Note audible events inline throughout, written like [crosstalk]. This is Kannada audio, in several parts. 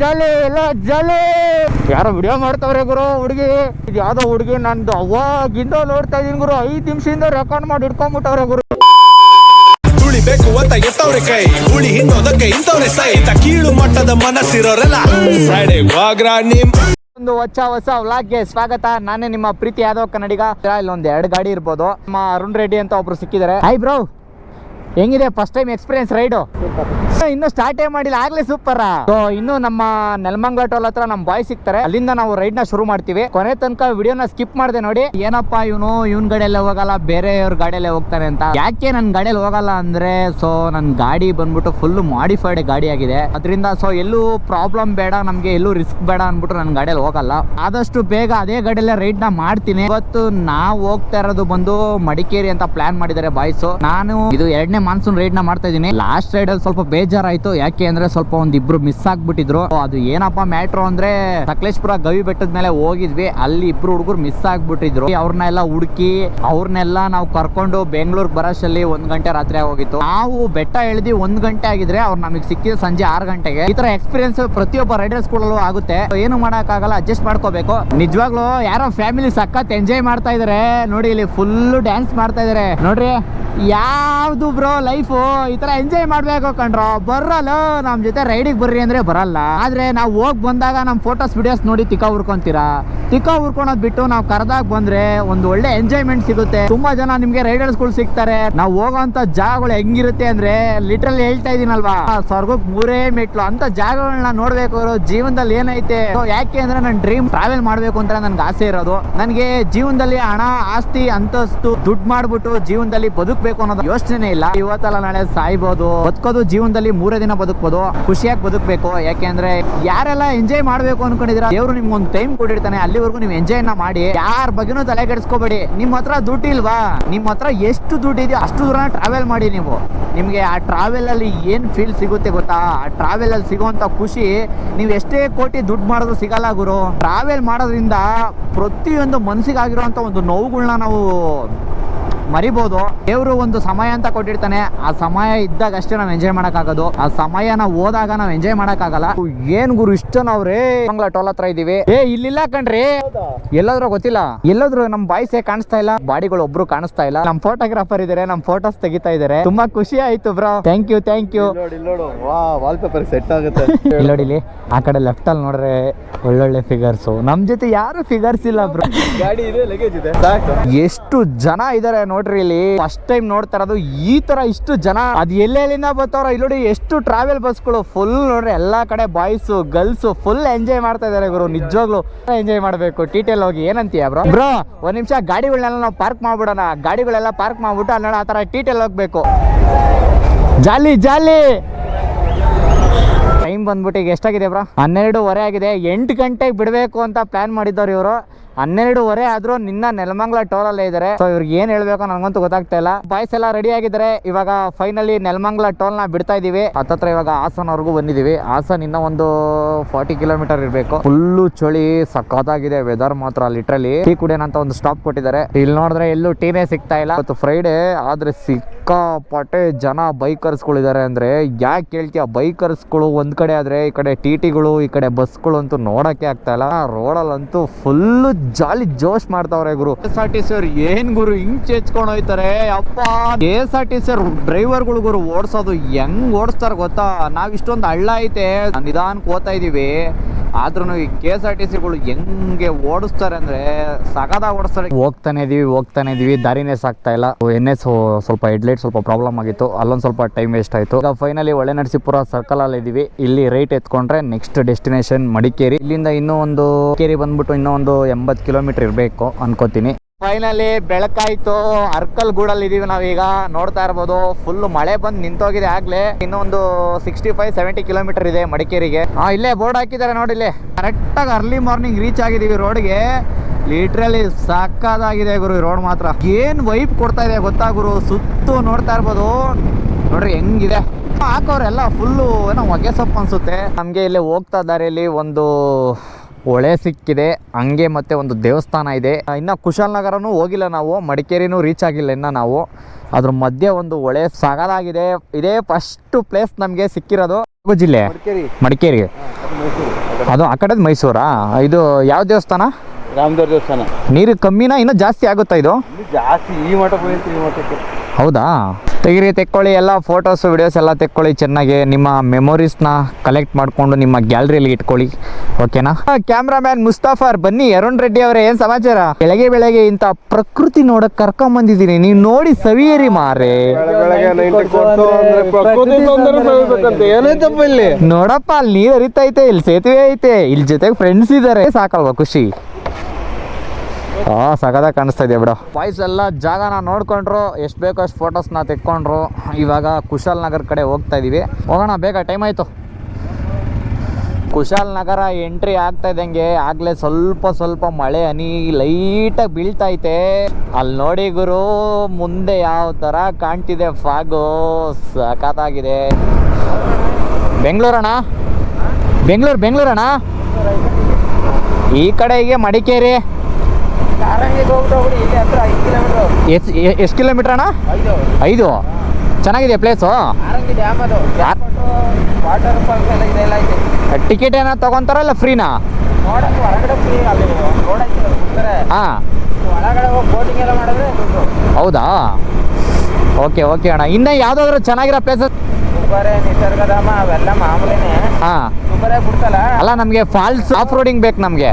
ಜಲೆ ಎಲ್ಲ ಜಲೆ. ಯಾರೋ ವಿಡಿಯೋ ಮಾಡ್ತಾವ್ರೆ ಗುರು ಹುಡುಗಿ. ಇದು ಯಾವ್ದೋ ಹುಡುಗಿ ನಂದು ಅವಾಗಿಂದ ನೋಡ್ತಾ ಇದೀನಿ ಗುರು. ಐದ್ ನಿಮಿಷದಿಂದ ರೆಕಾರ್ಡ್ ಮಾಡಿ ಇಟ್ಕೊಂಡ್ಬಿಟ್ಟವ್ರೆ ಗುರು. ಬೇಕು ಅಂತ ಎತ್ತವ್ರೆ ಕೈ. ಹುಳಿ ಹಿಂದೋದಕ್ಕೆ ಇಂಥವ್ರೆ ಸಹಿತ ಕೀಳು ಮಟ್ಟದ ಮನಸ್ಸಿರೋರೆಲ್ಲ. ಫ್ರೈಡೆ ವಾಗ್ರಾ ನಿಮ್ ಒಂದು ಹೊಸ ಹೊಸ ವ್ಲಾಗ್ಗೆ ಸ್ವಾಗತ. ನಾನೇ ನಿಮ್ಮ ಪ್ರೀತಿ ಯಾದವ್ ಕನ್ನಡಿಗ. ಇಲ್ಲೊಂದ್ ಎರಡು ಗಾಡಿ ಇರ್ಬೋದು. ನಮ್ಮ ಅರುಣ್ ರೆಡ್ಡಿ ಅಂತ ಒಬ್ರು ಸಿಕ್ಕಿದ್ದಾರೆ. ಹಾಯ್ ಬ್ರೋ ಹೆಂಗಿದೆ ಫಸ್ಟ್ ಟೈಮ್ ಎಕ್ಸ್ಪೀರಿಯನ್ಸ್ ರೈಡು ಇನ್ನು ಸ್ಟಾರ್ಟೇ ಮಾಡಿಲ್ಲ ಆಗ್ಲೇ ಸೂಪರ್ ಸೊ ಇನ್ನು ನಮ್ಮ ನೆಲಮಂಗಲ ಟೋಲ್ ಹತ್ರ ನಮ್ಮ ಬಾಯ್ ಸಿಗ್ತಾರೆ. ಅಲ್ಲಿಂದ ನಾವು ರೈಡ್ನ ಶುರು ಮಾಡ್ತೀವಿ. ಕೊನೆ ತನಕ ವಿಡಿಯೋನ ಸ್ಕಿಪ್ ಮಾಡಿದೆ ನೋಡಿ. ಏನಪ್ಪಾ ಇವನು? ಇವನ್ ಗಾಡಿಯಲ್ಲೇ ಹೋಗಲ್ಲ ಬೇರೆಯವ್ರ ಗಾಡಿಯಲ್ಲೇ ಹೋಗ್ತಾನೆ ಅಂತ. ಯಾಕೆ ನನ್ ಗಾಡಿಯಲ್ಲಿ ಹೋಗಲ್ಲ ಅಂದ್ರೆ ಸೊ ನನ್ ಗಾಡಿ ಬಂದ್ಬಿಟ್ಟು ಫುಲ್ ಮಾಡಿಫೈಡ್ ಗಾಡಿ ಆಗಿದೆ. ಅದರಿಂದ ಸೊ ಎಲ್ಲೂ ಪ್ರಾಬ್ಲಮ್ ಬೇಡ ನಮ್ಗೆ ಎಲ್ಲೂ ರಿಸ್ಕ್ ಬೇಡ ಅನ್ಬಿಟ್ಟು ನನ್ನ ಗಾಡಿಯಲ್ಲಿ ಹೋಗಲ್ಲ. ಆದಷ್ಟು ಬೇಗ ಅದೇ ಗಾಡಿಯಲ್ಲೇ ರೈಡ್ನ ಮಾಡ್ತೀನಿ. ಇವತ್ತು ನಾವು ಹೋಗ್ತಾ ಇರೋದು ಬಂದು ಮಡಿಕೇರಿ ಅಂತ ಪ್ಲಾನ್ ಮಾಡಿದ್ದಾರೆ ಬಾಯ್ಸ್ ನಾನು ಇದು ಎರಡನೇ ಮಾನ್ಸೂನ್ ರೈಡ್ನ ಮಾಡ್ತಾ ಇದ್ದೀನಿ. ಲಾಸ್ಟ್ ರೈಡ್ ಅಲ್ಲಿ ಸ್ವಲ್ಪ ಬೇಜಾರಾಯ್ತು. ಯಾಕೆ ಅಂದ್ರೆ ಸ್ವಲ್ಪ ಒಂದ್ ಇಬ್ರು ಮಿಸ್ ಆಗ್ಬಿಟ್ಟಿದ್ರು. ಅದು ಏನಪ್ಪ ಮ್ಯಾಟ್ರು ಅಂದ್ರೆ ಸಕಲೇಶ್ಪುರ ಗವಿ ಬೆಟ್ಟದ ಮೇಲೆ ಹೋಗಿದ್ವಿ. ಅಲ್ಲಿ ಇಬ್ರು ಹುಡುಗರು ಮಿಸ್ ಆಗ್ಬಿಟ್ಟಿದ್ರು. ಅವ್ರನ್ನೆಲ್ಲ ಹುಡುಕಿ, ಅವ್ರನ್ನೆಲ್ಲ ನಾವು ಕರ್ಕೊಂಡು ಬೆಂಗಳೂರು ಬರೋಷ್ಟಲ್ಲಿ ಒಂದ್ ಗಂಟೆ ರಾತ್ರಿ ಆಗೋಗಿತ್ತು. ನಾವು ಬೆಟ್ಟ ಎಳ್ದಿ ಒಂದ್ ಗಂಟೆ ಆಗಿದ್ರೆ ಅವ್ರು ನಮಗೆ ಸಿಕ್ಕಿದ ಸಂಜೆ ಆರು ಗಂಟೆಗೆ. ಈ ತರ ಎಕ್ಸ್ಪೀರಿಯನ್ಸ್ ಪ್ರತಿಯೊಬ್ಬ ರೈಡರ್ಸ್ ಗಳಲ್ಲೂ ಆಗುತ್ತೆ. ಏನು ಆಗಲ್ಲ ಅಡ್ಜಸ್ಟ್ ಮಾಡ್ಕೋಬೇಕು. ನಿಜವಾಗ್ಲೂ ಯಾರೋ ಫ್ಯಾಮಿಲಿ ಸಖತ್ ಎಂಜಾಯ್ ಮಾಡ್ತಾ ಇದಾರೆ. ನೋಡಿ, ಇಲ್ಲಿ ಫುಲ್ ಡ್ಯಾನ್ಸ್ ಮಾಡ್ತಾ ಇದಾರೆ. ನೋಡ್ರಿ, ಯಾವ್ದು ಬ್ರೋ ಲೈಫು ಈ ತರ ಎಂಜಾಯ್ ಮಾಡ್ಬೇಕು ಕಣ್ರೋ. ಬರಲ್ಲ, ನಮ್ ಜೊತೆ ರೈಡಿಗೆ ಬರ್ರಿ ಅಂದ್ರೆ ಬರಲ್ಲ. ಆದ್ರೆ ನಾವು ಹೋಗ್ ಬಂದಾಗ ನಮ್ ಫೋಟೋಸ್ ವಿಡಿಯೋಸ್ ನೋಡಿ ತಿಕ್ಕ ಉರ್ಕೊಂತೀರಾ ತಿಕ್ಕ ಉರ್ಕೊಳೋದ್ ಬಿಟ್ಟು ನಾವು ಕರೆದಾಗ ಬಂದ್ರೆ ಒಂದು ಒಳ್ಳೆ ಎಂಜಾಯ್ಮೆಂಟ್ ಸಿಗುತ್ತೆ. ತುಂಬಾ ಜನ ನಿಮ್ಗೆ ರೈಡರ್ಸ್ಗಳು ಸಿಗ್ತಾರೆ. ನಾವು ಹೋಗೋಂತ ಜಾಗಗಳು ಹೆಂಗಿರುತ್ತೆ ಅಂದ್ರೆ ಲಿಟ್ರಲ್ ಹೇಳ್ತಾ ಇದೀನಲ್ವಾ? ಸ್ವರ್ಗಕ್ ಮೂರೇ ಮೆಟ್ಲು. ಅಂತ ಜಾಗಗಳನ್ನ ನೋಡ್ಬೇಕು ಜೀವನದಲ್ಲಿ ಏನೈತೆ? ಯಾಕೆ ಅಂದ್ರೆ ನನ್ನ ಡ್ರೀಮ್ ಟ್ರಾವೆಲ್ ಮಾಡ್ಬೇಕು ಅಂತ ನನ್ಗೆ ಆಸೆ ಇರೋದು. ನನಗೆ ಜೀವನದಲ್ಲಿ ಹಣ, ಆಸ್ತಿ, ಅಂತಸ್ತು ದುಡ್ಡು ಮಾಡ್ಬಿಟ್ಟು ಜೀವನದಲ್ಲಿ ಬದುಕಬೇಕು ಅನ್ನೋದು ಯೋಚನೆ ಇಲ್ಲ. ಇವತ್ತಲ್ಲ ನಾಳೆ ಸಾಯ್ಬೋದು. ಬದುಕೋದು ಜೀವನದಲ್ಲಿ ಮೂರೇ ದಿನ ಬದುಕ್ಬೋದು. ಖುಷಿಯಾಗಿ ಬದುಕಬೇಕು. ಯಾಕೆಂದ್ರೆ ಯಾರೆಲ್ಲ ಎಂಜಾಯ್ ಮಾಡ್ಬೇಕು ಅನ್ಕೊಂಡಿದ್ರ ದೇವ್ರು ನಿಮ್ಗೆ ಒಂದು ಟೈಮ್ ಕೊಟ್ಟಿರ್ತಾನೆ. ಅಲ್ಲಿವರೆಗೂ ನೀವು ಎಂಜಾಯ್ನ ಮಾಡಿ. ಯಾರ ಬಗ್ಗೆನೂ ತಲೆ ಕೆಡಿಸ್ಕೋಬೇಡಿ. ನಿಮ್ಮ ಹತ್ರ ದುಡ್ಡು ಇಲ್ವಾ? ನಿಮ್ಮ ಹತ್ರ ಎಷ್ಟು ದುಡ್ಡು ಇದೆಯೋ ಅಷ್ಟು ದೂರ ಟ್ರಾವೆಲ್ ಮಾಡಿ ನೀವು. ನಿಮಗೆ ಆ ಟ್ರಾವೆಲ್ ಅಲ್ಲಿ ಏನ್ ಫೀಲ್ ಸಿಗುತ್ತೆ ಗೊತ್ತಾ? ಆ ಟ್ರಾವೆಲ್ ಅಲ್ಲಿ ಸಿಗುವಂತ ಖುಷಿ ನೀವು ಎಷ್ಟೇ ಕೋಟಿ ದುಡ್ಡು ಮಾಡಿದ್ರು ಸಿಗಲ್ಲ ಗುರು. ಟ್ರಾವೆಲ್ ಮಾಡೋದ್ರಿಂದ ಪ್ರತಿಯೊಂದು ಮನ್ಸಿಗಾಗಿರುವಂತ ಒಂದು ನೋವುಗಳನ್ನ ನಾವು ಮರಿಬೋದು. ದೇವರು ಒಂದು ಸಮಯ ಅಂತ ಕೊಟ್ಟಿರ್ತಾನೆ. ಆ ಸಮಯ ಇದ್ದಾಗ ಅಷ್ಟೇ ನಾವು ಎಂಜಾಯ್ ಮಾಡೋಕ್ಕಾಗೋದು. ಆ ಸಮಯನ ಹೋದಾಗ ನಾವು ಎಂಜಾಯ್ ಮಾಡೋಕ್ಕಾಗಲ್ಲ. ಏನ್ ಗುರು ಇಷ್ಟ ನಾವ್ರೇ? ಮಂಗ್ಲ ಟೋಲ್ ಹತ್ರ ಇದೀವಿ. ಏ ಇಲ್ಲಿಲ್ಲ ಕಣ್ರಿ. ಎಲ್ಲಾದ್ರೂ ಗೊತ್ತಿಲ್ಲ. ಎಲ್ಲಾದ್ರೂ ನಮ್ ಬಾಯ್ಸೇ ಕಾಣಿಸ್ತಾ ಇಲ್ಲ. ಬಾಡಿಗಳು ಒಬ್ರು ಕಾಣಿಸ್ತಾ ಇಲ್ಲ. ನಮ್ ಫೋಟೋಗ್ರಾಫರ್ ಇದಾರೆ ನಮ್ ಫೋಟೋಸ್ ತೆಗಿತಾ ಇದಾರೆ. ತುಂಬಾ ಖುಷಿ ಆಯ್ತು bro thank you thank you ನೋಡಿ ನೋಡು ವಾಲ್ ಪೇಪರ್ ಸೆಟ್ ಆಗುತ್ತೆ. [laughs] ಇಲ್ಲಿ ನೋಡಿ ಇಲ್ಲಿ. ಆ ಕಡೆ ಲೆಫ್ಟ್ ಅಲ್ಲಿ ನೋಡ್ರೆ ಒಳ್ಳೊಳ್ಳೆ ಫಿಗರ್ಸ್ ನಮ್ ಜೊತೆ ಯಾರು ಫಿಗರ್ಸ್ ಇಲ್ಲ ಬ್ರೋ ಗಾಡಿ ಇದೆ ಲಗೇಜ್ ಇದೆ. ಎಷ್ಟು ಜನ ಇದಾರೆ ನೋಡ್ರಿ ಇಲ್ಲಿ. ಫಸ್ಟ್ ಟೈಮ್ ನೋಡ್ತಾ ಇರೋದು ಈ ತರ ಇಷ್ಟು ಜನ. ಅದ್ ಎಲ್ಲೆಲ್ಲಿಂದ ಬರ್ತಾವ್ರ, ಇಲ್ಲಿ ನೋಡಿ ಎಷ್ಟು ಟ್ರಾವೆಲ್ ಬಸ್ಗಳು ಫುಲ್ ನೋಡ್ರಿ, ಎಲ್ಲಾ ಕಡೆ ಬಾಯ್ಸ್ ಗರ್ಲ್ಸ್ ಫುಲ್ ಎಂಜಾಯ್ ಮಾಡ್ತಾ ಇದಾರೆ ಗುರು. ನಿಜವಾಗ್ಲು ಎಂಜಾಯ್ ಮಾಡ್ಬೇಕು. ಟೀಟೇಲ್ ಹೋಗಿ ಏನಂತೀಯ ಬ್ರೋ ಬ್ರೋ ಒಂದ್ ನಿಮಿಷ ಗಾಡಿಗಳನ್ನೆಲ್ಲ ನಾವು ಪಾರ್ಕ್ ಮಾಡ್ಬಿಡೋಣ. ಗಾಡಿಗಳೆಲ್ಲ ಪಾರ್ಕ್ ಮಾಡ್ಬಿಟ್ಟು ಅಲ್ಲ ಆ ತರ ಟೀಟೇಲ್ ಹೋಗ್ಬೇಕು. ಜಾಲಿ ಜಾಲಿ. ಟೈಮ್ ಬಂದ್ಬಿಟ್ಟು ಈಗ ಎಷ್ಟಾಗಿದೆ ಬ್ರೋ ಹನ್ನೆರಡುವರೆ ಆಗಿದೆ. ಎಂಟು ಗಂಟೆಗೆ ಬಿಡಬೇಕು ಅಂತ ಪ್ಲಾನ್ ಮಾಡಿದ್ದವ್ರು ಇವರು. ಹನ್ನೆರಡುವರೆ ಆದ್ರೂ ನಿನ್ನ ನೆಲಮಂಗ್ಲ ಟೋಲ್ ಅಲ್ಲೇ ಇದಾರೆ. ಸೊ ಇವ್ರಿಗೆ ಏನ್ ಹೇಳ್ಬೇಕು ನನಗಂತೂ ಗೊತ್ತಾಗ್ತಾ ಇಲ್ಲ. ಬಾಯ್ಸ್ ಎಲ್ಲ ರೆಡಿ ಆಗಿದ್ರೆ ಇವಾಗ ಫೈನಲಿ ನೆಲಮಂಗ್ಲ ಟೋಲ್ನ ಬಿಡ್ತಾ ಇದೀವಿ. ಹತ್ತತ್ರ ಇವಾಗ ಹಾಸನವರೆಗೂ ಬಂದಿದೀವಿ. ಹಾಸನ್ ಇನ್ನ ಒಂದು ಫಾರ್ಟಿ ಕಿಲೋಮೀಟರ್ ಇರಬೇಕು. ಫುಲ್ಲು ಚಳಿ, ಸಖತ್ತಾಗಿದೆ ವೆದರ್ ಮಾತ್ರ ಲಿಟ್ರಲಿ ಟೀ ಕುಡಿಯೋಣ ಅಂತ ಒಂದು ಸ್ಟಾಪ್ ಕೊಟ್ಟಿದ್ದಾರೆ. ಇಲ್ಲಿ ನೋಡಿದ್ರೆ ಎಲ್ಲೂ ಟೀನೇ ಸಿಗ್ತಾ ಇಲ್ಲ. ಇವತ್ತು ಫ್ರೈಡೆ ಆದ್ರೆ ಸಿಕ್ಕಾಪಟ್ಟೆ ಜನ ಬೈಕರ್ಸ್ಗಳಿದ್ದಾರೆ ಅಂದ್ರೆ ಯಾಕೆ ಕೇಳ್ತೀಯ? ಬೈಕರ್ಸ್ಗಳು ಒಂದ್ ಕಡೆ ಆದ್ರೆ ಈ ಕಡೆ ಟಿ ಟಿಗಳು ಈ ಕಡೆ ಬಸ್ಗಳು ಅಂತೂ ನೋಡಕ್ಕೆ ಆಗ್ತಾ ಇಲ್ಲ. ರೋಡಲ್ಲಂತೂ ಫುಲ್ಲು ಜಾಲಿ ಜೋಶ್ ಮಾಡ್ತಾವ್ರೆ ಗುರು. ಎಸ್ ಆರ್ ಟಿ ಸಿ ಅವ್ರು ಏನ್ ಗುರು ಹಿಂಗ್ ಚೇಚ್ಕೊಂಡ್ ಹೋಯ್ತಾರೆ? ಅಪ್ಪ ಎಸ್ ಆರ್ ಟಿ ಸಿ ಡ್ರೈವರ್ಗಳು ಗುರು ಓಡಿಸೋದು ಹೆಂಗ್ ಓಡಿಸ್ತಾರ ಗೊತ್ತಾ? ನಾವ್ ಇಷ್ಟೊಂದು ಹಳ್ಳ ಐತೆ. ನಿಧಾನಕ್ಕೆ ಹೋಗ್ತಾ ಇದೀವಿ. ಆದ್ರೂ ಈ ಕೆ ಎಸ್ ಆರ್ ಟಿ ಸಿಗಳು ಹೆಂಗೆ ಓಡಿಸ್ತಾರೆ ಅಂದ್ರೆ ಸಗದ ಓಡಿಸ್ತಾರೆ. ಹೋಗ್ತಾನೆ ಇದೀವಿ ಹೋಗ್ತಾನೆ ಇದೀವಿ. ದಾರಿನೇ ಸಾಕ್ತಾ ಇಲ್ಲ. ಎನ್ ಎಸ್ ಸ್ವಲ್ಪ ಹೆಡ್ಲೈಟ್ ಸ್ವಲ್ಪ ಪ್ರಾಬ್ಲಮ್ ಆಗಿತ್ತು. ಅಲ್ಲೊಂದು ಸ್ವಲ್ಪ ಟೈಮ್ ವೇಸ್ಟ್ ಆಯ್ತು. ಈಗ ಫೈನಲಿ ಒಳ್ಳೆ ನರಸೀಪುರ ಸರ್ಕಲ್ ಅಲ್ಲಿ ಇದೀವಿ. ಇಲ್ಲಿ ರೈಟ್ ಎತ್ಕೊಂಡ್ರೆ ನೆಕ್ಸ್ಟ್ ಡೆಸ್ಟಿನೇಷನ್ ಮಡಿಕೇರಿ. ಇಲ್ಲಿಂದ ಇನ್ನೂ ಒಂದು ಕೇರಿ ಬಂದ್ಬಿಟ್ಟು ಇನ್ನೂ ಒಂದು ಎಂಬತ್ತು ಕಿಲೋಮೀಟರ್ ಇರಬೇಕು ಅನ್ಕೋತೀನಿ. ಫೈನಲಿ ಬೆಳಕಾಯ್ತು. ಅರ್ಕಲ್ ಗೂಡಲ್ಲಿ ಇದೀವಿ ನಾವೀಗ. ನೋಡ್ತಾ ಇರ್ಬೋದು ಫುಲ್ ಮಳೆ ಬಂದು ನಿಂತೋಗಿದೆ ಆಗ್ಲೇ. ಇನ್ನೊಂದು ಸಿಕ್ಸ್ಟಿ ಫೈವ್ ಸೆವೆಂಟಿ ಕಿಲೋಮೀಟರ್ ಇದೆ ಮಡಿಕೇರಿಗೆ. ಹಾ ಇಲ್ಲೇ ಬೋರ್ಡ್ ಹಾಕಿದ್ದಾರೆ ನೋಡಿ ಇಲ್ಲಿ. ಕರೆಕ್ಟಾಗಿ ಅರ್ಲಿ ಮಾರ್ನಿಂಗ್ ರೀಚ್ ಆಗಿದೀವಿ ರೋಡ್ಗೆ. ಲಿಟ್ರಲಿ ಸಕ್ಕದಾಗಿದೆ ಗುರು ರೋಡ್ ಮಾತ್ರ. ಏನ್ ವೈಪ್ ಕೊಡ್ತಾ ಇದೆ ಗೊತ್ತಾ ಗುರು? ಸುತ್ತು ನೋಡ್ತಾ ಇರ್ಬೋದು. ನೋಡ್ರಿ ಹೆಂಗಿದೆ. ಹಾಕೋರೆಲ್ಲ ಫುಲ್ಲು ಏನೋ ಹೊಗೆ ಸೊಪ್ಪು ಅನ್ಸುತ್ತೆ ನಮಗೆ ಇಲ್ಲಿ ಹೋಗ್ತಾ ದಾರಿಯಲ್ಲಿ ಒಂದು ಹೊಳೆ ಸಿಕ್ಕಿದೆ ಹಂಗೆ ಮತ್ತೆ ಒಂದು ದೇವಸ್ಥಾನ ಇದೆ. ಇನ್ನು ಕುಶಾಲನಗರನೂ ಹೋಗಿಲ್ಲ ನಾವು ಮಡಿಕೇರಿನೂ ರೀಚ್ ಆಗಿಲ್ಲ ಇನ್ನು ನಾವು. ಅದ್ರ ಮಧ್ಯೆ ಒಂದು ಹೊಳೆ ಸಾಗಲಾಗಿದೆ ಇದೇ ಫಸ್ಟ್ ಪ್ಲೇಸ್ ನಮಗೆ ಸಿಕ್ಕಿರೋದು ಕೊಡಗು ಜಿಲ್ಲೆ. ಮಡಿಕೇರಿ. ಮಡಿಕೇರಿಗೆ ಅದು ಆ ಕಡೆದು ಮೈಸೂರಾ? ಇದು ಯಾವ ದೇವಸ್ಥಾನ? ರಾಮದೇವ್ರ ದೇವಸ್ಥಾನ. ನೀರು ಕಮ್ಮಿನಾ ಇನ್ನೂ ಜಾಸ್ತಿ ಆಗುತ್ತಾ ಇದು? ಜಾಸ್ತಿ ಈ ಮಠಕ್ಕೆ ಈ ಮಠಕ್ಕೆ. ಹೌದಾ? ತೆಗಿರಿ, ತೆಕ್ಕೊಳ್ಳಿ, ಎಲ್ಲ ಫೋಟೋಸ್ ವಿಡಿಯೋಸ್ ಎಲ್ಲ ತೆಕ್ಕೊಳ್ಳಿ ಚೆನ್ನಾಗಿ. ನಿಮ್ಮ ಮೆಮೊರೀಸ್ನ ಕಲೆಕ್ಟ್ ಮಾಡಿಕೊಂಡು ನಿಮ್ಮ ಗ್ಯಾಲರಿಯಲ್ಲಿ ಇಟ್ಕೊಳ್ಳಿ. ಓಕೆನಾ ಕ್ಯಾಮ್ರಾಮ್ಯಾನ್ ಮುಸ್ತಾಫರ್, ಬನ್ನಿ, ಅರುಣ್ ರೆಡ್ಡಿ ಅವರೇ, ಏನು ಸಮಾಚಾರ? ಬೆಳಗ್ಗೆ ಬೆಳಗ್ಗೆ ಇಂಥ ಪ್ರಕೃತಿ ನೋಡಕ್ ಕರ್ಕೊಂಬಂದಿದ್ದೀನಿ ನೀವು ನೋಡಿ ಸವಿಯರಿ ಮಾರೆ ನೋಡಪ್ಪ, ಅಲ್ಲಿ ನೀರು ಹರಿತೈತೆ ಇಲ್ಲಿ ಸೇತುವೆ ಐತೆ, ಇಲ್ಲಿ ಜೊತೆಗೆ ಫ್ರೆಂಡ್ಸ್ ಇದ್ದಾರೆ ಸಾಕಲ್ವಾ ಖುಷಿ? ಆ, ಸಗದ ಕಾಣಿಸ್ತಾ ಇದೆ ಬಿಡು. ಬಾಯ್ಸ್ ಎಲ್ಲ ಜಾಗನ ನೋಡ್ಕೊಂಡ್ರು, ಎಷ್ಟು ಬೇಕೋ ಅಷ್ಟು ಫೋಟೋಸ್ನ ತೆಕ್ಕೊಂಡ್ರು. ಇವಾಗ ಕುಶಾಲ್ ನಗರ್ ಕಡೆ ಹೋಗ್ತಾ ಇದೀವಿ ಹೋಗೋಣ, ಬೇಗ ಟೈಮ್ ಆಯಿತು. ಕುಶಾಲ್ ನಗರ ಎಂಟ್ರಿ ಆಗ್ತಾ ಇದ್ದಂಗೆ ಆಗ್ಲೇ ಸ್ವಲ್ಪ ಸ್ವಲ್ಪ ಮಳೆ ಹನಿ ಲೈಟಾಗಿ ಬೀಳ್ತೈತೆ ಅಲ್ಲಿ ನೋಡಿ ಗುರು, ಮುಂದೆ ಯಾವ ಥರ ಕಾಣ್ತಿದೆ ಫಾಗು ಸಖತ್ತಾಗಿದೆ. ಬೆಂಗಳೂರಣ್ಣ? ಬೆಂಗಳೂರು, ಬೆಂಗಳೂರಣ್ಣ? ಈ ಕಡೆಗೆ ಮಡಿಕೇರಿ. ಎಷ್ಟು ಕಿಲೋಮೀಟರ್ ಅಣ್ಣ? ಐದು. ಚೆನ್ನಾಗಿದೆ ಪ್ಲೇಸು ಟಿಕೆಟ್ ಏನಾದ್ರು ತಗೊಂತಾರ ಇಲ್ಲ ಫ್ರೀನಾ ಹಾಂ. ಹೌದಾ? ಓಕೆ ಓಕೆ ಅಣ್ಣ. ಇನ್ನೂ ಯಾವುದಾದ್ರೂ ಚೆನ್ನಾಗಿರೋ ಪ್ಲೇಸಸ್ ನಿಸರ್ಗಧಾಮ ಅವೆಲ್ಲ ಮಾಮೂಲಿನೇ. ಹಾಂ. ಅಲ್ಲ ನಮಗೆ ಫಾಲ್ಸ್ ಆಫ್ ರೋಡಿಂಗ್ ಬೇಕು ನಮಗೆ.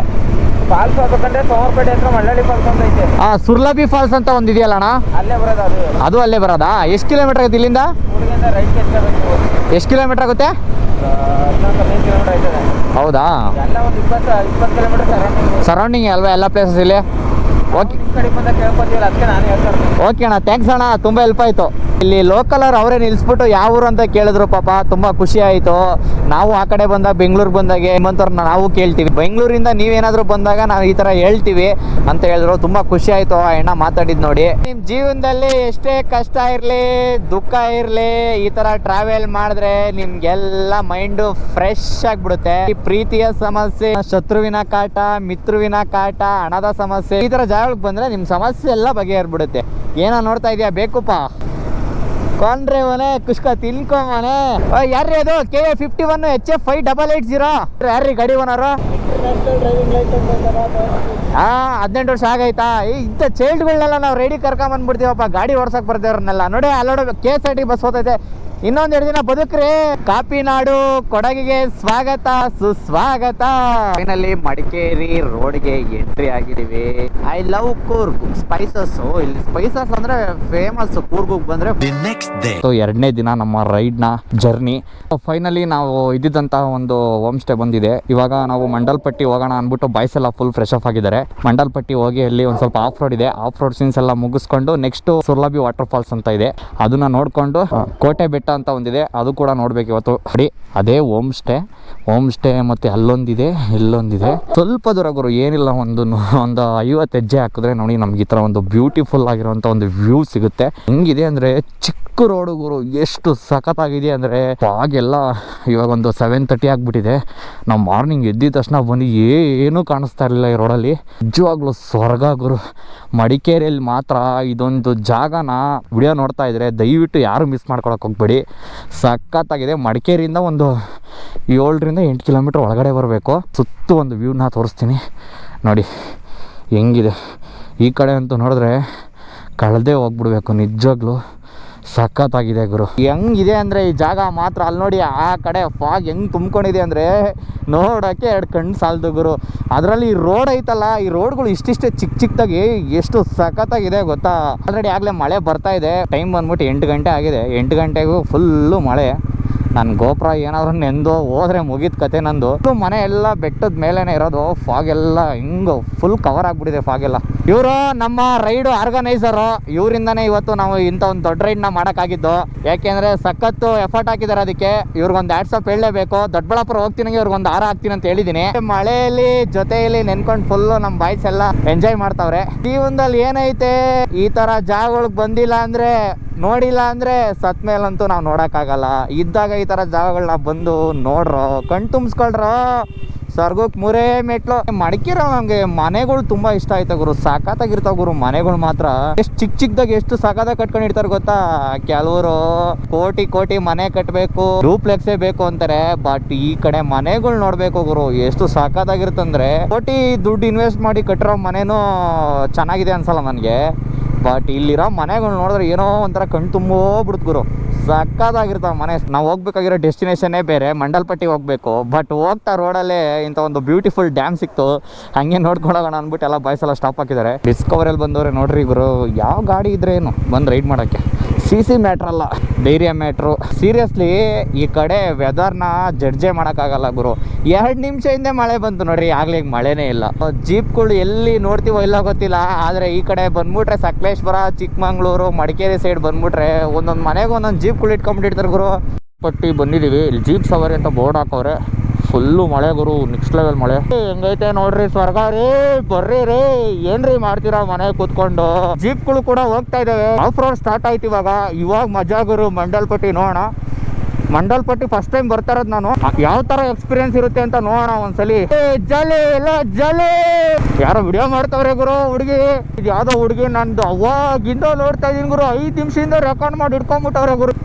ಫಾಲ್ಸ್ ಹೋಗ್ಬೇಕಂದ್ರೆ ಸೋಮವಾರಪೇಟೆ ಹತ್ರ ಮಳ್ಳಳ್ಳಿ ಫಾಲ್ಸ್ ಅಂತ ಐತೆ. ಹಾಂ ಸುರ್ಲಭಿ ಫಾಲ್ಸ್ ಅಂತ ಒಂದು ಇದೆಯಲ್ಲ ಅಣ್ಣ? ಅಲ್ಲೇ ಬರೋದು ಅದು. ಅದು ಅಲ್ಲೇ ಬರೋದಾ? ಎಷ್ಟು ಕಿಲೋಮೀಟರ್ ಆಗುತ್ತೆ ಇಲ್ಲಿಂದ? ಊರಿಗಿಂದ ರೈಟ್ ಕೆಚ್ಕೋಬೇಕು ಎಷ್ಟು ಕಿಲೋಮೀಟರ್ ಆಗುತ್ತೆ? ಹದಿನಾಲ್ಕು ಹದಿನೈದು ಕಿಲೋಮೀಟರ್ ಆಯ್ತದೆ. ಹೌದಾ? ಎಲ್ಲ ಒಂದು ಇಪ್ಪತ್ತು ಇಪ್ಪತ್ತು ಕಿಲೋಮೀಟರ್ ಸರೌಂಡಿಂಗ್ ಸರೌಂಡಿಂಗ್ ಅಲ್ವಾ ಎಲ್ಲ ಪ್ಲೇಸಸ್ ಇಲ್ಲಿ? ಓಕೆ ಕಡೆ ಬಂದ ಕೇಳ್ಕೊತೀವಲ್ಲ ಅದಕ್ಕೆ ನಾನು ಹೇಳ್ತಾ ಓಕೆ ಅಣ್ಣ ಥ್ಯಾಂಕ್ಸ್ ಅಣ್ಣ ತುಂಬ ಹೆಲ್ಪ್ ಆಯಿತು. ಇಲ್ಲಿ ಲೋಕಲ್ ಅವ್ರು ನಿಲ್ಲಿಸ್ಬಿಟ್ಟು ಯಾವ ಊರು ಅಂತ ಕೇಳಿದ್ರು ಪಾಪ, ತುಂಬಾ ಖುಷಿ ಆಯಿತು. ನಾವು ಆ ಕಡೆ ಬಂದಾಗ ಬೆಂಗಳೂರು ಬಂದಾಗ ನಿಮ್ಮಂಥವ್ರನ್ನ ನಾವು ಕೇಳ್ತೀವಿ. ಬೆಂಗಳೂರಿಂದ ನೀವೇನಾದರೂ ಬಂದಾಗ ನಾವು ಈ ಥರ ಹೇಳ್ತೀವಿ ಅಂತ ಹೇಳಿದ್ರು. ತುಂಬಾ ಖುಷಿ ಆಯಿತು, ಆ ಮಾತಾಡಿದ್ ನೋಡಿ. ನಿಮ್ಮ ಜೀವನದಲ್ಲಿ ಎಷ್ಟೇ ಕಷ್ಟ ಇರಲಿ, ದುಃಖ ಇರಲಿ, ಈ ಥರ ಟ್ರಾವೆಲ್ ಮಾಡಿದ್ರೆ ನಿಮ್ಗೆಲ್ಲ ಮೈಂಡು ಫ್ರೆಶ್ ಆಗಿಬಿಡುತ್ತೆ. ಈ ಪ್ರೀತಿಯ ಸಮಸ್ಯೆ, ಶತ್ರುವಿನ ಕಾಟ, ಮಿತ್ರುವಿನ ಕಾಟ, ಹಣದ ಸಮಸ್ಯೆ, ಈ ಥರ ಜಾಗಕ್ಕೆ ಬಂದರೆ ನಿಮ್ಮ ಸಮಸ್ಯೆ ಎಲ್ಲ ಬಗೆಹರ್ಬಿಡುತ್ತೆ. ಏನೋ ನೋಡ್ತಾ ಇದೆಯಾ ಬೇಕುಪ್ಪ ಕೊಂಡ್ರೆ ಮನೆ, ಕುಷ್ಕ ತಿನ್ಕೊ ಮನೆ. ಯಾರ್ರಿ ಅದು? K A fifty one H F five double eight zero ಯಾರ್ರಿ ಗಾಡಿ ಓನರು? ಹಾ, ಹದಿನೆಂಟು ವರ್ಷ ಆಗೈತಾ? ಇಂಥ ಚೈಲ್ಡ್ಗಳನ್ನೆಲ್ಲ ನಾವು ರೆಡಿ ಕರ್ಕೊಂಬಂದ್ಬಿಡ್ತೀವಪ್ಪ ಗಾಡಿ ಓಡ್ಸಕ್ ಬರ್ತೇವ್ರನ್ನೆಲ್ಲ ನೋಡಿ, ಅಲ್ಲೋಡ K S R T C ಹೋಗ್ತೈತೆ ಇನ್ನೊಂದೆರಡು ದಿನ ಬದುಕ್ರಿ. ಕಾಪಿನಾಡು ಕೊಡಗಿಗೆ ಸ್ವಾಗತ ಸುಸ್ವಾಗತ. ಫೈನಲಿ ಮಡಿಕೇರಿ ರೋಡ್ಗೆ ಎಂಟ್ರಿ ಆಗಿದೀವಿ ಐ ಲವ್ ಕೂರ್ಗ್. ಸ್ಪೈಸಸ್ ಇಲ್ಲಿ ಸ್ಪೈಸಸ್ ಅಂದ್ರೆ ಫೇಮಸ್ ಕೂರ್ಗ್ ಬಂದ್ರೆ ಸೊ ಎರಡನೇ ದಿನ ನಮ್ಮ ರೈಡ್ನ ಜರ್ನಿ ಫೈನಲಿ ನಾವು ಇದ್ದಿದ್ದಂತಹ ಒಂದು ಹೋಮ್ ಸ್ಟೇ ಬಂದಿದೆ. ಇವಾಗ ನಾವು ಮಂಡಲ್ಪಟ್ಟಿ ಹೋಗೋಣ ಅಂದ್ಬಿಟ್ಟು ಬಾಯ್ಸ್ ಎಲ್ಲ ಫುಲ್ ಫ್ರೆಶ್ ಅಪ್ ಆಗಿದ್ದಾರೆ. ಮಂಡಲ್ಪಟ್ಟಿ ಹೋಗಿ ಅಲ್ಲಿ ಒಂದ್ ಸ್ವಲ್ಪ ಆಫ್ ರೋಡ್ ಇದೆ. ಆಫ್ ರೋಡ್ ಸೀನ್ಸ್ ಎಲ್ಲ ಮುಗಿಸ್ಕೊಂಡು ನೆಕ್ಸ್ಟ್ ಸುರ್ಲಭಿ ವಾಟರ್ ಫಾಲ್ಸ್ ಅಂತ ಇದೆ. ಅದನ್ನ ನೋಡ್ಕೊಂಡು ಕೋಟೆ ಬೆಟ್ಟ ಅಂತ ಒಂದಿದೆ, ಅದು ಕೂಡ ನೋಡ್ಬೇಕು ಇವತ್ತು. ಅಡಿ ಅದೇ ಹೋಮ್ ಸ್ಟೇ ಹೋಮ್ ಸ್ಟೇ ಮತ್ತೆ ಅಲ್ಲೊಂದಿದೆ, ಇಲ್ಲೊಂದಿದೆ. ಸ್ವಲ್ಪ ದೂರ ಗುರು, ಏನಿಲ್ಲ, ಒಂದು ಒಂದು ಐವತ್ತು ಹೆಜ್ಜೆ ಹಾಕಿದ್ರೆ ನೋಡಿ ನಮ್ಗೆ ಈ ಥರ ಒಂದು ಬ್ಯೂಟಿಫುಲ್ ಆಗಿರುವಂಥ ಒಂದು ವ್ಯೂ ಸಿಗುತ್ತೆ. ಹೆಂಗಿದೆ ಅಂದರೆ ಚಿಕ್ಕ ರೋಡು ಗುರು, ಎಷ್ಟು ಸಖತ್ತಾಗಿದೆ ಅಂದರೆ ಆಗೆಲ್ಲ ಇವಾಗ ಒಂದು ಸೆವೆನ್ ತರ್ಟಿ ಆಗಿಬಿಟ್ಟಿದೆ. ನಾವು ಮಾರ್ನಿಂಗ್ ಎದ್ದಿದ ತಕ್ಷಣ ಬಂದು ಏನೂ ಕಾಣಿಸ್ತಾ ಇರಲಿಲ್ಲ ಈ ರೋಡಲ್ಲಿ ನಿಜವಾಗ್ಲೂ ಸ್ವರ್ಗ ಗುರು. ಮಡಿಕೇರಿಯಲ್ಲಿ ಮಾತ್ರ ಇದೊಂದು ಜಾಗನ ವಿಡಿಯೋ ನೋಡ್ತಾ ಇದ್ರೆ ದಯವಿಟ್ಟು ಯಾರು ಮಿಸ್ ಮಾಡ್ಕೊಳಕ್ಕೆ ಹೋಗ್ಬೇಡಿ. ಸಖತ್ತಾಗಿದೆ. ಮಡಿಕೇರಿಯಿಂದ ಒಂದು ಏಳರಿಂದ ಎಂಟು ಕಿಲೋಮೀಟ್ರ್ ಒಳಗಡೆ ಬರಬೇಕು. ಸುತ್ತು ಒಂದು ವ್ಯೂನ ತೋರಿಸ್ತೀನಿ. ನೋಡಿ, ಹೆಂಗಿದೆ. ಈ ಕಡೆ ಅಂತೂ ನೋಡಿದ್ರೆ ಕಳೆದೇ ಹೋಗ್ಬಿಡ್ಬೇಕು ನಿಜವಾಗ್ಲೂ. ಸಖತ್ತಾಗಿದೆ ಗುರು. ಹೆಂಗಿದೆ ಅಂದರೆ ಈ ಜಾಗ ಮಾತ್ರ ಅಲ್ಲಿ ನೋಡಿ ಆ ಕಡೆ ಫಾಗ್ ಹೆಂಗೆ ತುಂಬ್ಕೊಂಡಿದೆ ಅಂದರೆ ನೋಡೋಕ್ಕೆ ಎರಡು ಕಣ್ಣು ಸಾಲದು ಗುರು. ಅದರಲ್ಲಿ ಈ ರೋಡ್ ಐತಲ್ಲ, ಈ ರೋಡ್ಗಳು ಇಷ್ಟಿಷ್ಟೇ ಚಿಕ್ಕ ಚಿಕ್ಕದಾಗಿ ಎಷ್ಟು ಸಖತ್ತಾಗಿದೆ ಗೊತ್ತಾ? ಆಲ್ರೆಡಿ ಆಗಲೇ ಮಳೆ ಬರ್ತಾ ಇದೆ. ಟೈಮ್ ಬಂದ್ಬಿಟ್ಟು ಎಂಟು ಗಂಟೆ ಆಗಿದೆ. ಎಂಟು ಗಂಟೆಗೂ ಫುಲ್ಲು ಮಳೆ. ನನ್ನ ಗೋಪುರ ಏನಾದ್ರು ನೆಂದು ಹೋದ್ರೆ ಮುಗಿದ ಕತೆ ನಂದು. ಮನೆ ಎಲ್ಲ ಬೆಟ್ಟದ ಮೇಲೇನೆ ಇರೋದು ಫಾಗ್ ಎಲ್ಲ ಹಿಂಗು ಫುಲ್ ಕವರ್ ಆಗಿಬಿಟ್ಟಿದೆ ಫಾಗ್ ಎಲ್ಲ. ಇವರು ನಮ್ಮ ರೈಡ್ ಆರ್ಗನೈಸರು ಇವರಿಂದನೇ ಇವತ್ತು ನಾವು ಇಂಥ ಒಂದು ದೊಡ್ಡ ರೈಡ್ನ ಮಾಡೋಕ್ಕಾಗಿದ್ದು. ಯಾಕೆಂದ್ರೆ ಸಖತ್ತು ಎಫರ್ಟ್ ಹಾಕಿದ್ದಾರೆ ಅದಕ್ಕೆ. ಇವ್ರಿಗೊಂದು ಸಾವಿರ ಹೇಳಲೇಬೇಕು. ದೊಡ್ಡಬಳ್ಳಾಪುರ ಹೋಗ್ತೀನಿ ಇವ್ರಿಗೊಂದು ಆರ ಹಾಕ್ತೀನಿ ಅಂತ ಹೇಳಿದೀನಿ. ಮಳೆಯಲ್ಲಿ, ಜೊತೆಯಲ್ಲಿ ನೆನ್ಕೊಂಡು ಫುಲ್ಲು ನಮ್ಮ ಬಾಯ್ಸ್ ಎಲ್ಲ ಎಂಜಾಯ್ ಮಾಡ್ತಾವ್ರೆ. ಜೀವನದಲ್ಲಿ ಏನೈತೆ? ಈ ಥರ ಜಾಗಗಳಿಗೆ ಬಂದಿಲ್ಲ ಅಂದರೆ ನೋಡಿಲ್ಲ ಅಂದರೆ ಸತ್ ಮೇಲಂತೂ ನಾವು ನೋಡೋಕ್ಕಾಗಲ್ಲ. ಇದ್ದಾಗ ಈ ಥರ ಜಾಗಗಳನ್ನ ಬಂದು ನೋಡ್ರೋ, ಕಣ್ ತುಂಬಿಸ್ಕೊಳ್ರೋ ಸ್ವರ್ಗಕ್ಕೆ ಮೂರೇ ಮೆಟ್ಲು. ಮಡಕಿರೋ ನಂಗೆ ಮನೆಗಳು ತುಂಬಾ ಇಷ್ಟ ಆಯ್ತು ಗುರು. ಸಾಕಾತಾಗಿರ್ತಾವ ಗುರು ಮನೆಗಳು ಮಾತ್ರ. ಎಷ್ಟು ಚಿಕ್ಕ ಚಿಕ್ಕದಾಗ ಎಷ್ಟು ಸಾಕಾದಾಗ ಕಟ್ಕೊಂಡಿರ್ತಾರೆ ಗೊತ್ತಾ? ಕೆಲವರು ಕೋಟಿ ಕೋಟಿ ಮನೆ ಕಟ್ಟಬೇಕು ಡೂಪ್ಲೆಕ್ಸೇ ಬೇಕು ಅಂತಾರೆ. ಬಟ್ ಈ ಕಡೆ ಮನೆಗಳು ನೋಡಬೇಕು ಗುರು. ಎಷ್ಟು ಸಾಕಾಗಿರ್ತಂದ್ರೆ ಕೋಟಿ ದುಡ್ಡು ಇನ್ವೆಸ್ಟ್ ಮಾಡಿ ಕಟ್ಟಿರೋ ಮನೆನೂ ಚೆನ್ನಾಗಿದೆ ಅನ್ಸಲ್ಲ ನನಗೆ. ಬಟ್ ಇಲ್ಲಿರೋ ಮನೆಗಳು ನೋಡಿದ್ರೆ ಏನೋ ಒಂಥರ ಕಣ್ಣು ತುಂಬೋ ಬಿಡುತ್ತೆ ಗುರು ಸಕ್ಕದಾಗಿರ್ತಾವ ಮನೆ. ನಾವು ಹೋಗ್ಬೇಕಾಗಿರೋ ಡೆಸ್ಟಿನೇಷನ್ನೇ ಬೇರೆ ಮಂಡಲ್ಪಟ್ಟಿ ಹೋಗ್ಬೇಕು. ಬಟ್ ಹೋಗ್ತಾ ರೋಡಲ್ಲೇ ಇಂಥ ಒಂದು ಬ್ಯೂಟಿಫುಲ್ ಡ್ಯಾಮ್ ಸಿಕ್ತು. ಹಂಗೆ ನೋಡ್ಕೊಳ್ಳೋಣ ಅಂದ್ಬಿಟ್ಟು ಎಲ್ಲ ಬಾಯ್ಸ್ ಎಲ್ಲ ಸ್ಟಾಪ್ ಹಾಕಿದ್ದಾರೆ. ಡಿಸ್ಕವರಲ್ಲಿ ಬಂದವ್ರೆ ನೋಡ್ರಿ ಗುರು. ಯಾವ ಗಾಡಿ ಇದ್ರೆ ಏನು? ಬಂದು ರೈಡ್ ಮಾಡೋಕ್ಕೆ. ಸಿ ಸಿ ಅಲ್ಲ. ಧೈರ್ಯ ಮ್ಯಾಟ್ರು. ಸೀರಿಯಸ್ಲಿ ಈ ಕಡೆ ವೆದರ್ನ ಜಡ್ಜೆ ಮಾಡೋಕ್ಕಾಗಲ್ಲ ಗುರು. ಎರಡು ನಿಮಿಷ ಹಿಂದೆ ಮಳೆ ಬಂತು ನೋಡ್ರಿ, ಆಗ್ಲೇ ಮಳೆನೇ ಇಲ್ಲ. ಜೀಪ್ಗಳು ಎಲ್ಲಿ ನೋಡ್ತೀವೋ ಇಲ್ಲ ಗೊತ್ತಿಲ್ಲ, ಆದರೆ ಈ ಕಡೆ ಬಂದ್ಬಿಟ್ರೆ ಸಕಲೇಶ್ವರ, ಚಿಕ್ಕಮಂಗ್ಳೂರು, ಮಡಿಕೇರಿ ಸೈಡ್ ಬಂದ್ಬಿಟ್ರೆ ಒಂದೊಂದು ಮನೆಗೆ ಒಂದೊಂದು ಜೀಪ್ಗಳು ಇಟ್ಕೊಂಡ್ಬಿಟ್ಟಿರ್ತಾರೆ ಗುರು. ಪಟ್ಟಿ ಬಂದಿದ್ದೀವಿ ಇಲ್ಲಿ ಜೀಪ್ ಸವಾರಿ ಅಂತ ಬೋರ್ಡ್ ಹಾಕವ್ರೆ. ಫುಲ್ಲು ಮಳೆ ಗುರು ನೆಕ್ಸ್ಟ್ ಲೆವೆಲ್ ಮಳೆ. ಹೆಂಗೈತೆ ನೋಡ್ರಿ ಸ್ವರ್ಗ ರೀ, ಬರ್ರಿ ರೀ. ಏನ್ರಿ ಮಾಡ್ತೀರಾ ಮನೆ ಕೂತ್ಕೊಂಡು? ಜೀಪ್ಗಳು ಕೂಡ ಹೋಗ್ತಾ ಇದಾವೆ. ಆಫ್ ರೋಡ್ ಸ್ಟಾರ್ಟ್ ಆಯ್ತು ಇವಾಗ. ಇವಾಗ ಮಜಾ ಗುರು, ಮಂಡಲ್ಪಟ್ಟಿ ನೋಡೋಣ. ಮಂಡಲ್ಪಟ್ಟಿ ಫಸ್ಟ್ ಟೈಮ್ ಬರ್ತಾ ಇರೋದು ನಾನು. ಯಾವ ತರ ಎಕ್ಸ್ಪೀರಿಯನ್ಸ್ ಇರುತ್ತೆ ಅಂತ ನೋಡೋಣ ಒಂದ್ಸಲಿ. ಜಲಿ ಎಲ್ಲ ಜಲಿ. ಯಾರೋ ವಿಡಿಯೋ ಮಾಡ್ತಾವ್ರೆ ಗುರು, ಹುಡುಗಿ. ಇದು ಯಾವ್ದೋ ಹುಡುಗಿ ನಂದು ಅವಾಗಿಂದ ನೋಡ್ತಾ ಇದೀನಿ ಗುರು. ಐದು ನಿಮಿಷದಿಂದ ರೆಕಾರ್ಡ್ ಮಾಡಿ ಇಟ್ಕೊಂಡ್ಬಿಟ್ಟವ್ರೆ ಗುರು.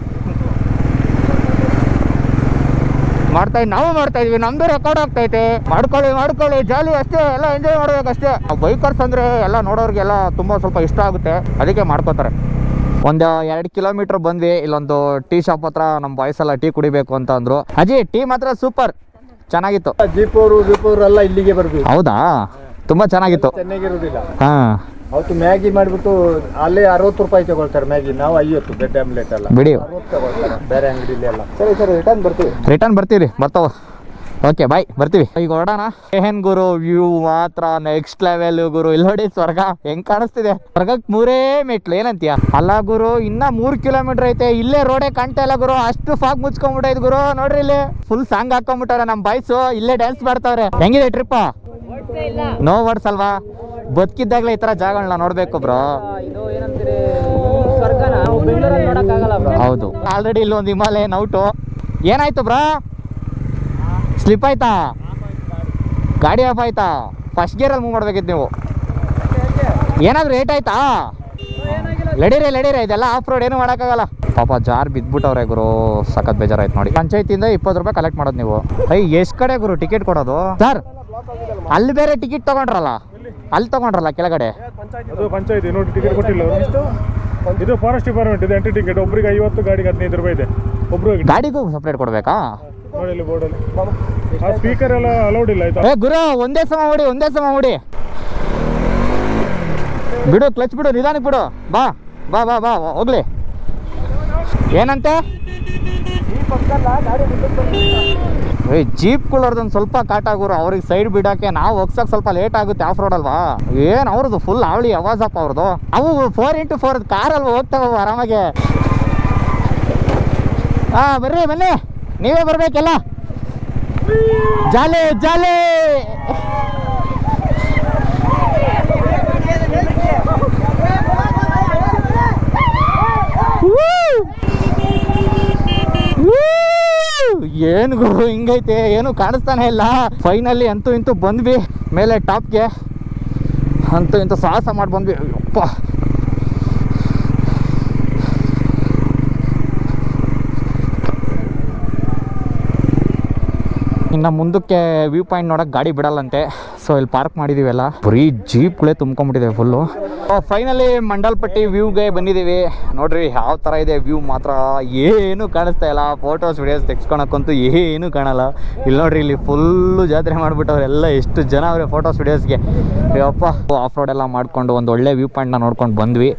ಮಾಡ್ತಾ ಇದ್- ನಾವು ಮಾಡ್ತಾ ಇದೀವಿ ನಮ್ದು ರೆಕಾರ್ಡ್ ಆಗ್ತೈತೆ ಮಾಡ್ಕೊಳ್ಳಿ ಮಾಡ್ಕೊಳ್ಳಿ ಜಾಲಿ ಅಷ್ಟೇ ಎಲ್ಲ ಎಂಜಾಯ್ ಮಾಡ್ಬೇಕಷ್ಟೇ. ಬೈಕರ್ಸ್ ಅಂದ್ರೆ ಎಲ್ಲ ನೋಡೋರಿಗೆಲ್ಲ ತುಂಬಾ ಸ್ವಲ್ಪ ಇಷ್ಟ ಆಗುತ್ತೆ. ಅದಕ್ಕೆ ಮಾಡ್ಕೋತಾರೆ. ಒಂದು ಎರಡು ಕಿಲೋಮೀಟರ್ ಬಂದ್ವಿ ಇಲ್ಲೊಂದು ಟೀ ಶಾಪ್ ಹತ್ರ ನಮ್ಮ ಬಾಯ್ಸ್ ಎಲ್ಲ ಟೀ ಕುಡಿಬೇಕು ಅಂತ ಅಂದ್ರು. ಅಜಿ ಟೀ ಮಾತ್ರ ಸೂಪರ್ ಚೆನ್ನಾಗಿತ್ತು. ಜೀಪ್ ಅವರು ಜೀಪ್ ಅವರು ಎಲ್ಲ ಇಲ್ಲಿಗೆ ಬರ್ಬೇಕು ಹೌದಾ? ತುಂಬಾ ಚೆನ್ನಾಗಿತ್ತು. ಚೆನ್ನಾಗಿರುದಿಲ್ಲ. ಹಾ. ಅವತ್ತು ಮ್ಯಾಗಿ ಮಾಡಿಬಿಟ್ಟು ಅಲ್ಲೇ ಅರವತ್ತು ರೂಪಾಯಿ ತಗೊಳ್ತಾರೆ ಮ್ಯಾಗಿ. ನಾವು ಐವತ್ತು ಬೆಡ್ ಆಮ್ಲೆಟ್ ಎಲ್ಲ. ಬಿಡಿ. ಅರವತ್ತು ತಗೊಳ್ತಾರೆ ಬೇರೆ ಅಂಗಡಿಲಿ ಎಲ್ಲ. ಸರಿ ಸರಿ ರಿಟರ್ನ್ ಬರ್ತೀವಿ. ರಿಟರ್ನ್ ಬರ್ತೀವಿ ಬರ್ತಾವ. ಓಕೆ ಬಾಯ್ ಬರ್ತೀವಿ. ಈಗ ಹೊರಡೋಣ. ಏನ್ ಗುರು ವ್ಯೂ ಮಾತ್ರ ನೆಕ್ಸ್ಟ್ ಲೆವೆಲ್ ಗುರು. ಇಲ್ಲಿ ನೋಡಿ ಸ್ವರ್ಗ ಹೆಂಗ್ ಕಾಣಿಸ್ತಿದೆ. ಸ್ವರ್ಗಕ್ಕೆ ಮೂರೇ ಮೆಟ್ಲು ಏನಂತೀಯ? ಅಲ್ಲ ಗುರು ಇನ್ನ ಮೂರ್ ಕಿಲೋಮೀಟರ್ ಐತೆ. ಇಲ್ಲೇ ರೋಡೇ ಕಾಣ್ತಾ ಇಲ್ಲ ಗುರು. ಅಷ್ಟು ಫಾಗ್ ಮುಚ್ಕೊಂಡ್ಬಿಟ್ಟೈತ್ ಗುರು. ನೋಡ್ರಿ ಇಲ್ಲಿ. ಫುಲ್ ಸಾಂಗ್ ಹಾಕೊಂಡ್ಬಿಟ್ಟಾರೆ ನಮ್ ಬಾಯ್ಸು ಇಲ್ಲೇ ಡ್ಯಾನ್ಸ್ ಮಾಡ್ತಾವ್ರೆ. ಹೆಂಗಿದೆ ಟ್ರಿಪ್ ನೋ ವರ್ಡ್ಸ್ ಅಲ್ವಾ? ಬದುಕಿದ್ದಾಗ್ಲೇ ಈ ತರ ಜಾಗಗಳನ್ನ ನೋಡ್ಬೇಕು ಬ್ರೋ. ಇದು ಏನಂತೀರಿ ಸ್ವರ್ಗನ? ಬೆಂಗಳೂರಲ್ಲಿ ನೋಡೋಕ್ಕಾಗಲ್ಲ ಬ್ರೋ. ಹೌದು. ಆಲ್ರೆಡಿ ಇಲ್ಲಿ ಒಂದು ಹಿಮಾಲಯನ್ ಔಟು ಏನಾಯ್ತು ಬ್ರಾ? ಸ್ಲಿಪ್ ಆಯ್ತಾ? ಗಾಡಿ ಆಫ್ ಆಯ್ತಾ? ಫಸ್ಟ್ ಗೇರಲ್ಲಿ ಮೂವ್ ಮಾಡ್ಬೇಕಿತ್ತು ನೀವು. ಏನಾದ್ರು ರೇಟ್ ಆಯ್ತಾ? ಲಡಿರೇ ಲಡಿರೇ ಇದೆಲ್ಲ ಆಫ್ ರೋಡ್ ಏನು ಮಾಡೋಕ್ಕಾಗಲ್ಲ. ಪಾಪ ಜಾರ್ ಬಿದ್ಬಿಟ್ಟವ್ರೆ ಗುರು. ಸಖತ್ ಬೇಜಾರಾಯ್ತು ನೋಡಿ. ಪಂಚಾಯತಿಯಿಂದ ಇಪ್ಪತ್ತು ರೂಪಾಯಿ ಕಲೆಕ್ಟ್ ಮಾಡೋದು ನೀವು. ಅಯ್ಯ ಎಷ್ಟು ಕಡೆ ಗುರು ಟಿಕೆಟ್ ಕೊಡೋದು? ಸರ್ ಅಲ್ಲಿ ಬೇರೆ ಟಿಕೆಟ್ ತಗೊಂಡ್ರಲ್ಲ? ಅಲ್ಲಿ ತಗೊಂಡ್ರಲ್ಲ ಕೆಳಗಡೆ? ಅದು ಪಂಚಾಯತಿ ನೋಡಿ ಟಿಕೆಟ್ ಕೊಟ್ಟಿಲ್ಲ ಇದು ಫಾರೆಸ್ಟ್ ಡಿಪಾರ್ಟ್ಮೆಂಟ್ ಇದೆ ಎಂಟ್ರಿ ಟಿಕೆಟ್ ಒಬ್ರಿಗೆ ಐವತ್ತು ಗಾಡಿಗೆ ಹದಿನೈದು ರೂಪಾಯಿ ಇದೆ. ಒಬ್ರು ಗಾಡಿಗೂ ಸಪ್ರೇಟ್ ಕೊಡ್ಬೇಕಾ? ನೋಡಿ ಇಲ್ಲಿ ಬೋರ್ಡಲ್ಲಿ ಆ ಸ್ಪೀಕರ್ ಎಲ್ಲ ಅಲೌಡ್ ಇಲ್ಲ ಆಯ್ತಾ? ಏ ಗುರು ಒಂದೇ ಸಮ ಹೊಡಿ ಒಂದೇ ಸಮ ಹೊಡಿ ಬಿಡು ಕ್ಲಚ್ ಬಿಡು ನಿಧಾನಕ್ಕೆ ಬಿಡು. ಬಾ ಬಾ ಬಾ ಬಾ ಹೋಗ್ಲಿ. ಏನಂತೆ? ಏ ಜೀಪ್ಗಳವ್ರದ್ದು ಸ್ವಲ್ಪ ಕಾಟ ಆಗೋರು ಅವ್ರಿಗೆ ಸೈಡ್ ಬಿಡಕ್ಕೆ ನಾವು ಹೋಗ್ಸಕ್ ಸ್ವಲ್ಪ ಲೇಟ್ ಆಗುತ್ತೆ ಆಫ್ ರೋಡ್ ಅಲ್ವಾ? ಏನ್ ಅವ್ರದ್ದು ಫುಲ್ ಅವಳಿ ಅವಾಜಪ್ಪ ಅವ್ರದ್ದು? ಅವು ಫೋರ್ ಇಂಟು ಫೋರ್ ಕಾರಲ್ಲಿ ಹೋಗ್ತಾವ ಆರಾಮಾಗೆ? ಹಾ ಬರ್ರಿ, ಬನ್ನಿ. ನೀವೇ ಬರ್ಬೇಕೆಲ್ಲ? ಜಾಲೆ ಜಾಲೆ! ಏನು ಗುರು, ಹಿಂಗೈತೆ, ಏನು ಕಾಣಿಸ್ತಾನೆ ಇಲ್ಲ. ಫೈನಲಿ ಅಂತೂ ಇಂತೂ ಬಂದ್ವಿ. ಮೇಲೆ ಟಾಪ್ಗೆ ಅಂತೂ ಇಂತೂ ಸಾಹಸ ಮಾಡಿ ಬಂದ್ವಿ. ಅಪ್ಪ ಇನ್ನು ಮುಂದಕ್ಕೆ ವ್ಯೂ ಪಾಯಿಂಟ್ ನೋಡಕ್ಕೆ ಗಾಡಿ ಬಿಡಲ್ಲಂತೆ. ಸೊ ಇಲ್ಲಿ ಪಾರ್ಕ್ ಮಾಡಿದೀವಲ್ಲ ಬರೀ ಜೀಪ್ಗಳೇ ತುಂಬ್ಕೊಂಡ್ಬಿಟ್ಟಿದೆ ಫುಲ್ಲು ಫೈನಲಿ ಮಂಡಲ್ಪಟ್ಟಿ ವ್ಯೂಗೆ ಬಂದಿದ್ದೀವಿ. ನೋಡ್ರಿ, ಯಾವ ಥರ ಇದೆ ವ್ಯೂ ಮಾತ್ರ. ಏನು ಕಾಣಿಸ್ತಾ ಇಲ್ಲ. ಫೋಟೋಸ್ ವಿಡಿಯೋಸ್ ತೆಗ್ಸ್ಕೊಳಕ್ಕಂತೂ ಏನು ಕಾಣಲ್ಲ. ಇಲ್ಲಿ ನೋಡ್ರಿ, ಇಲ್ಲಿ ಫುಲ್ಲು ಜಾತ್ರೆ ಮಾಡಿಬಿಟ್ಟವ್ರೆಲ್ಲ ಎಷ್ಟು ಜನ ಅವ್ರೆ ಫೋಟೋಸ್ ವಿಡಿಯೋಸ್ಗೆ ಅಪ್ಪ ಆಫ್ ರೋಡ್ ಎಲ್ಲ ಮಾಡ್ಕೊಂಡು ಒಂದು ಒಳ್ಳೆ ವ್ಯೂ ಪಾಯಿಂಟ್ನ ನೋಡ್ಕೊಂಡು ಬಂದ್ವಿ.